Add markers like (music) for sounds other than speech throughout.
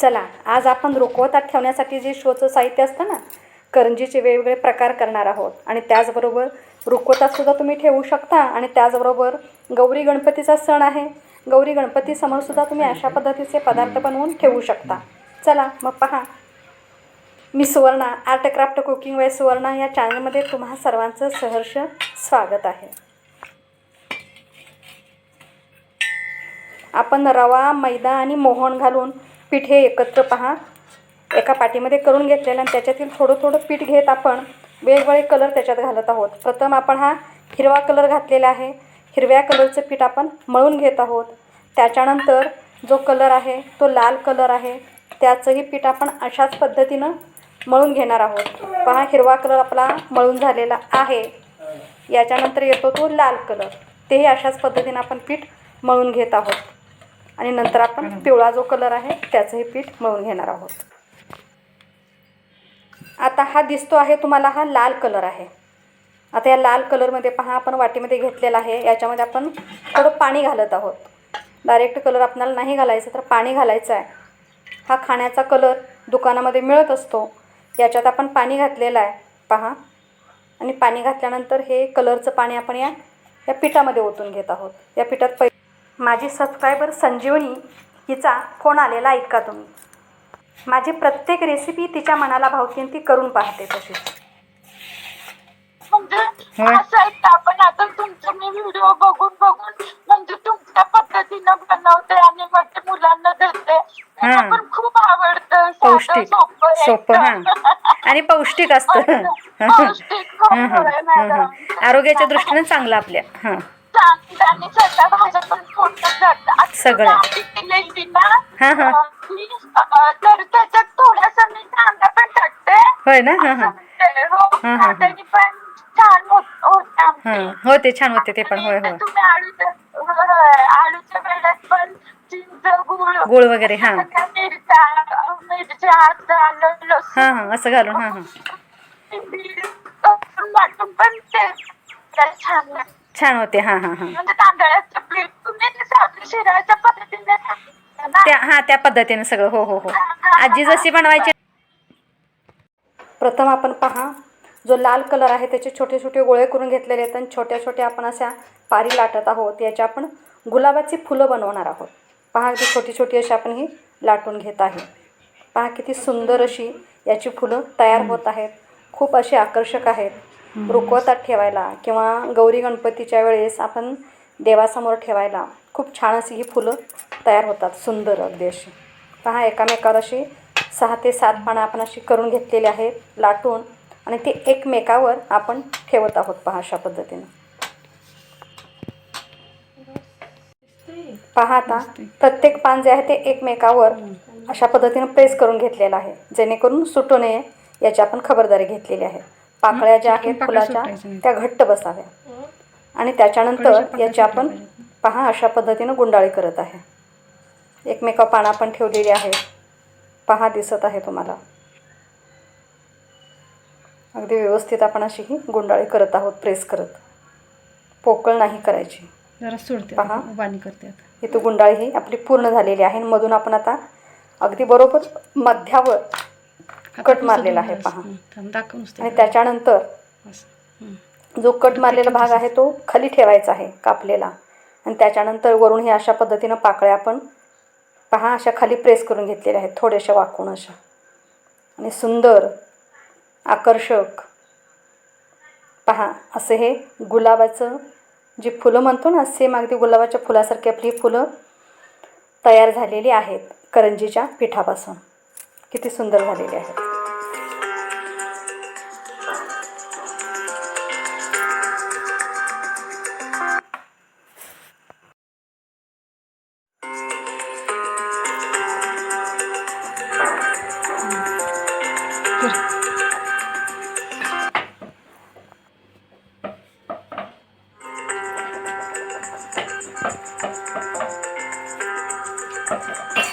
चला आज आपण रुकवतात ठेवण्यासाठी जे शोचं साहित्य असतं ना करंजीचे वेगवेगळे प्रकार करणार आहोत. आणि त्याचबरोबर रुकवतातसुद्धा तुम्ही ठेवू शकता आणि त्याचबरोबर गौरी गणपतीचा सण आहे. गौरी गणपतीसमोरसुद्धा तुम्ही अशा पद्धतीचे पदार्थ बनवून ठेवू शकता. चला मग पहा. मी Suvarna art craft cooking Y Suvarna या चॅनलमध्ये तुम्हा सर्वांचं सहर्ष स्वागत आहे. आपण रवा मैदा आणि मोहन घालून पीठ हे एकत्र पहा. एका पाटीमध्ये करून घेतलेलं आणि त्याच्यातील थोडं थोडं पीठ घेत आपण वेगवेगळे कलर त्याच्यात घालत आहोत. प्रथम आपण हा हिरवा कलर घातलेला आहे. हिरव्या कलरचं पीठ आपण मळून घेत आहोत. त्याच्यानंतर जो कलर आहे तो लाल कलर आहे. त्याचंही पीठ आपण अशाच पद्धतीनं मळून घेणार आहोत. पहा हिरवा कलर आपला मळून झालेला आहे. याच्यानंतर येतो तो लाल कलर तेही अशाच पद्धतीनं आपण पीठ मळून घेत आहोत. आणि नंतर आपण पिवळा जो कलर आहे त्याचंही पीठ मळून घेणार आहोत. आता हा दिसतो आहे तुम्हाला हा लाल कलर आहे. आता या लाल कलरमध्ये पहा आपण वाटीमध्ये घेतलेला आहे. याच्यामध्ये आपण थोडं पाणी घालत आहोत. डायरेक्ट कलर आपल्याला नाही घालायचं तर पाणी घालायचं आहे. हा खाण्याचा कलर दुकानामध्ये मिळत असतो. याच्यात आपण पाणी घातलेलं आहे. पहा. आणि पाणी घातल्यानंतर हे कलरचं पाणी आपण या या पिठामध्ये ओतून घेत आहोत. या पिठात पै माझी सबस्क्रायबर संजीवनी हिचा फोन आलेला ऐका तुम्ही माझी प्रत्येक रेसिपी तिच्या मनाला भावते आणि ती करून पाहते तशीच म्हणजे. असं आहे की आपण आता तुमचे मी व्हिडिओ बघून बघून म्हणजे तुमच्या पद्धतीनं बनवते आणि मग ते मुलांना देते त्यांना हा. पण खूप आवडतं साधं, पौष्टिक सोपं सोपं एकदम. हां आणि पौष्टिक असतं (laughs) पौष्टिक खूप हं, हं, आहे, हं, मॅडम. हं. आरोग्याच्या दृष्टीने चांगलं आपल्या हां भाज्या पण सगळं. हा, हा. तर त्याच्यात थोडासा मी कांदा पण टाकते होय ना हो हा, हा, हा. पण छान होत आमटी. हो ते छान होते ते पण होय होय तुम्ही आळूच्या होय, आळूच्या वेळात पण चिंच गुळ गुळ वगैरे हा सगळ्या मिरच्या मिरच्या आलं लसूण असं घालून हा हा वाटून पण ते छान लागतं. छान होते हां हां हां. म्हणजे तांदळाचं पीठ तुम्ही ते साधं शिराच्या पद्धतीने सांगितलं ना. त्या हां त्या पद्धतीनं सगळं हो हो हो. आजी जशी बनवायची प्रथम आपण पहा जो लाल कलर आहे त्याचे छोटे छोटे गोळे करून घेतलेले आहेत आणि छोट्या छोट्या आपण अशा पारी लाटत आहोत याच्या आपण गुलाबाची फुलं बनवणार आहोत. पहा अगदी छोटी छोटी अशी आपण ही लाटून घेत आहे. पहा किती सुंदर अशी याची फुलं तयार होत आहेत. खूप अशी आकर्षक आहेत. रुकवतात ठेवायला किंवा गौरी गणपतीच्या वेळेस आपण देवासमोर ठेवायला खूप छान अशी ही फुलं तयार होतात सुंदर अगदी अशी. पहा एकामेकावर अशी सहा ते सात पानं आपण अशी करून घेतलेली आहेत लाटून आणि ते एकमेकावर आपण ठेवत आहोत पहा अशा पद्धतीनं. पहा आता प्रत्येक पान जे आहे ते एकमेकावर अशा पद्धतीनं प्रेस करून घेतलेलं आहे जेणेकरून सुटू नये याची आपण खबरदारी घेतलेली आहे. पाकळ्या ज्या आहेत फुलाच्या. त्या घट्ट बसाव्या. आणि त्याच्यानंतर याची आपण पहा अशा पद्धतीनं गुंडाळी करत आहे. एकमेका पानं आपण ठेवलेली आहे पहा दिसत आहे तुम्हाला. अगदी व्यवस्थित आपण अशी ही गुंडाळी करत आहोत प्रेस करत. पोकळ नाही करायची. जरा सोडते पहा. बाणी करते इथं गुंडाळी ही आपली पूर्ण झालेली आहे मधून आपण आता अगदी बरोबर मध्यावर कट मारलेला आहे पहा. आणि त्याच्यानंतर. जो कट मारलेला भाग आहे तो खाली ठेवायचा आहे कापलेला. आणि त्याच्यानंतर वरून हे अशा पद्धतीनं पाकळ्या आपण पहा अशा खाली प्रेस करून घेतलेल्या आहेत थोड्याशा वाकून अशा. आणि सुंदर आकर्षक. पहा असं हे गुलाबाचं जी फुलं म्हणतो ना सेम अगदी गुलाबाच्या फुलासारखी आपली फुलं तयार झालेली आहेत करंजीच्या पिठापासून. किती सुंदर झालेले आहेत Thank you.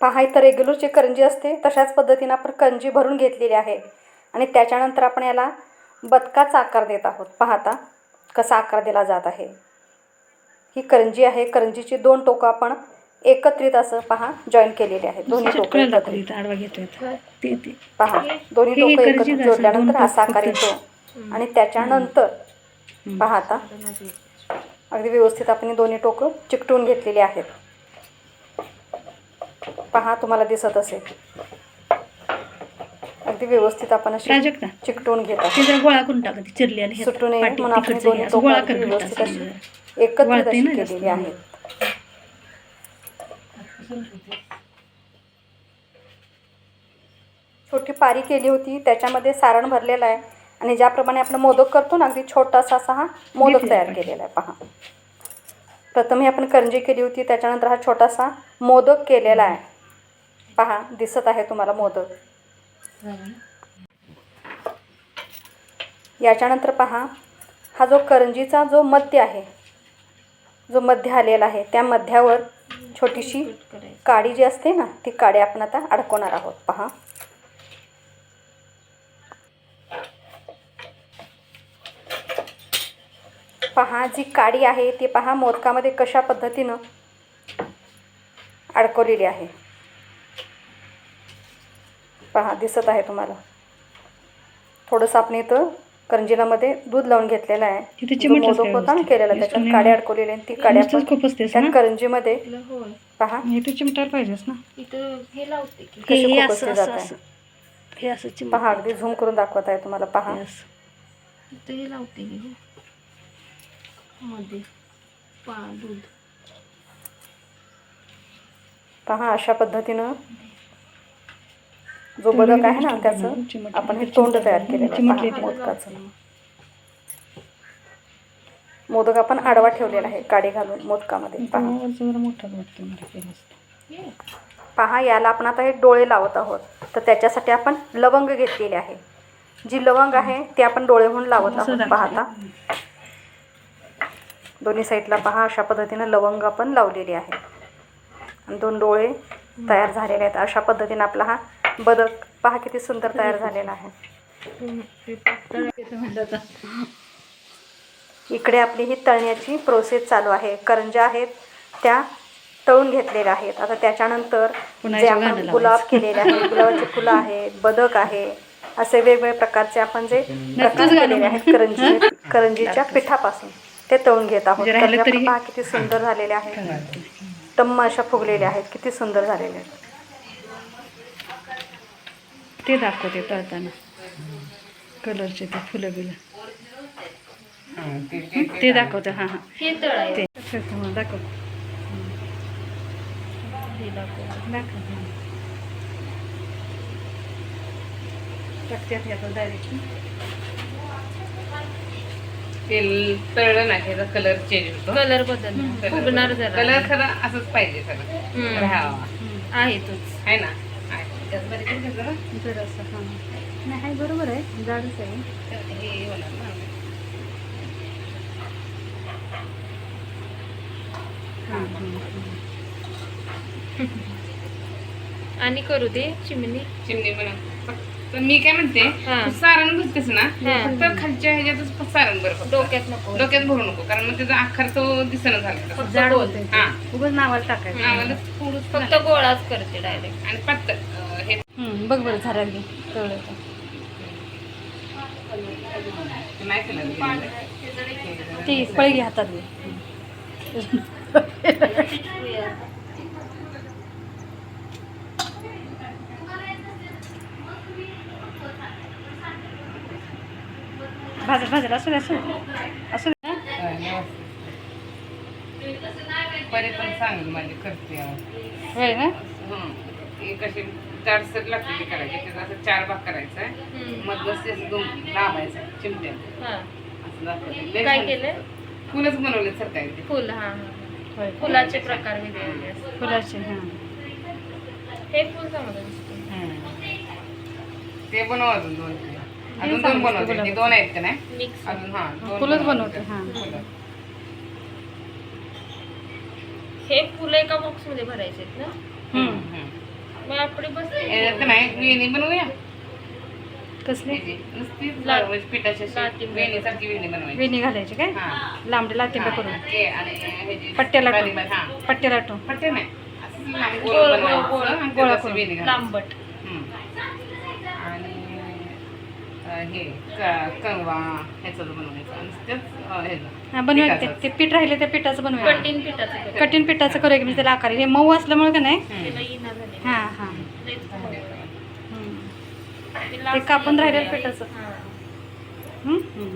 पहा इथं रेग्युलरची करंजी असते तशाच पद्धतीनं आपण करंजी भरून घेतलेली आहे. आणि त्याच्यानंतर आपण याला बदकाचा आकार देत आहोत. पाहता कसा आकार दिला जात आहे. ही करंजी आहे. करंजीची दोन टोकं आपण एकत्रित असं पहा जॉईन केलेली आहेत. दोन्ही टोकं एकत्रित. पहा दोन्ही टोकं एकत्रित जोडल्यानंतर दोन असा आकार. येतो. आणि त्याच्यानंतर पहा आता. अगदी व्यवस्थित आपण दोन्ही टोकं चिकटवून घेतलेली आहेत. पहा तुम्हाला दिसत असेल. अगदी व्यवस्थित आपण अशी चिकटवून घेत ते आहोत जरा गोळा करून टाका ती चिरली आणि सुटू नये पाठी म्हणून आपण तिकडचं दोन्ही हे असं टोकं गोळा अगदी करून व्यवस्थित टाका अशी एकत्रित वाळते अशी ना जास्त. केलेली आहेत. छोटी पारी केली होती त्याच्यामध्ये सारण भरलेलं आहे. आणि ज्याप्रमाणे आपण मोदक करतो ना अगदी छोटासा असा हा मोदक तयार. केलेला आहे पहा. प्रथम ही आपण करंजी केली होती त्याच्यानंतर हा छोटासा मोदक केलेला आहे. पहा दिसत आहे तुम्हाला मोदक. याच्यानंतर पहा हा जो करंजीचा जो मध्य आहे जो मध्य आलेला आहे त्या मध्यावर छोटीशी काडी जी असते ना ती काडी आपण आता अडकवणार आहोत पहा. पहा जी काडी आहे ती पहा मोदकामध्ये कशा पद्धतीनं अडकवलेली आहे. पहा दिसत आहे तुम्हाला. थोडंसं आपण इथं करंजीलामध्ये दूध लावून घेतलेलं आहे. जो मोदक होता ना. केलेला त्याच्यात काड्या ना. अडकवलेली आहे ती काड्या त्या करंजीमध्ये पहा. हे तू चिमटायला पाहिजेस ना. इथं हे हे असं असते असं जात असं आहे. हे असं चिमट पहा अगदी झूम करून दाखवत आहे तुम्हाला. पहा. लावते हो. मध्ये. पा दूध. पहा अशा पद्धतीनं जो बदक आहे ना त्याचं आपण हे तोंड तयार केलेलं आहे. मोदकाचं. मोदक आपण आडवा ठेवलेला आहे काडी घालून मोदकामध्ये. पहा. पहा याला आपण आता हे डोळे लावत आहोत. तर त्याच्यासाठी आपण लवंग घेतलेली आहे. जी लवंग आहे ती आपण डोळे म्हणून लावत आहोत. पाहता दोन्ही साईडला पहा अशा पद्धतीनं लवंग आपण लावलेली आहे. आणि दोन डोळे तयार झालेले आहेत. अशा पद्धतीनं आपला हा बदक पहा किती सुंदर तयार झालेला आहे. इकडे आपली ही तळण्याची प्रोसेस चालू आहे. करंजा आहेत त्या तळून घेतलेल्या आहेत. आता त्याच्यानंतर जे आपण गुलाब केलेले आहे गुलाबाची फुलं आहेत बदक आहे असे वेगवेगळे प्रकारचे आपण जे प्रकार केलेले आहेत करंजी करंजीच्या पिठापासून. ते तळून घेत आहोत. पहा किती सुंदर झालेले आहेत. टम्म अशा फुगलेल्या आहेत. किती सुंदर झालेले आहेत. ते दाखवते तळताना. कलरचे ते फुलं बिलं. ते दाखवते हां हां. ते दाखव. दाखव हां. टाकते डायरेक्ट तेल तळलं ना त्याचा कलर चेंज होतो. कलर बदल फुगणार जरा. कलर खरा असंच पाहिजे सगळं. राहावा. आहे तोच. आहे ना. जरासं हां. नाही बरोबर आहे. जाडच आहे. हे होणार ना. आणि करू दे चिमणी. चिमणी बनव फक्त मी काय म्हणते हा. सारण भरतेस ना हा. फक्त खालच्या ह्याच्यातच सारण भर फक्त. डोक्यात नको डोक्यात भरू नको कारण मग त्याचा आकार तो दिसणं झाला फक्त जाड गोल. होते हा उगाच नावाला टाकायचं आम्हाला थोडंच फक्त झालं. गोळाच करते डायरेक्ट आणि पातळ अं, हे बघ बरं झालं तेवढं तर. नाही केलं. ती पळगी हातात घे (laughs) (laughs) भाजर भाजर असू दे असू असू दे. परी पण चांगली माझी करते. अहो. होय ना? कशी जाडसर लागते ती करायची. त्याचा असं चार भाग करायचा आहे मग बस असं दोन लावायचं चिमट्या हा. असं काय केलंय. फुलच बनवले सर काय ते. फुल हा हा. होय. फुलाचे प्रकार वेगळे वेगळे असतात. फुलाचे हां. हे फुल चांगलं दिसतं. ते बनव अजून दोन. अजून दोन बनवते गुलाबाचं. हे दोन आहेत का नाही मिक्स अजून हा दोन फुलच बनवते. हां फुलं. हे फुलं एका बॉक्समध्ये भरायचे ना हम्म. हम्म. मग आपली बसते तर नाही वेणी बनवूया कसली. नुसतीच म्हणजे पिठाची अशी लाटिंब. वेणीसारखी वेणी बनवायची वेणी घालायची काय हा. लांबडे हा, करून ते आणि ह्याची पट्ट्या लाटून. बारीक बारीक, हा. पट्टे लाटून पट्टे नाही असं लांब गोल, गोल गोल, बनवायचं गोल. आणि गोळा करून. वेणी घालायची. लांबट हम्म. आणि अं, हे क- कंगवा ह्याचं बनवायचं आणि तेच अं, ह्याचं हा बनवूया ते. ते पीठ राहिले ते पिठाचं बनवूया कठीण पिठाचं करा. कठीण पिठाचं करूया की म्हणजे त्याला आकार हे मऊ असल्यामुळे का नाही झाले हां हां लईच मऊ. हम्म. ते कापून राहिलेलं. पिठाचं हां. हम्म.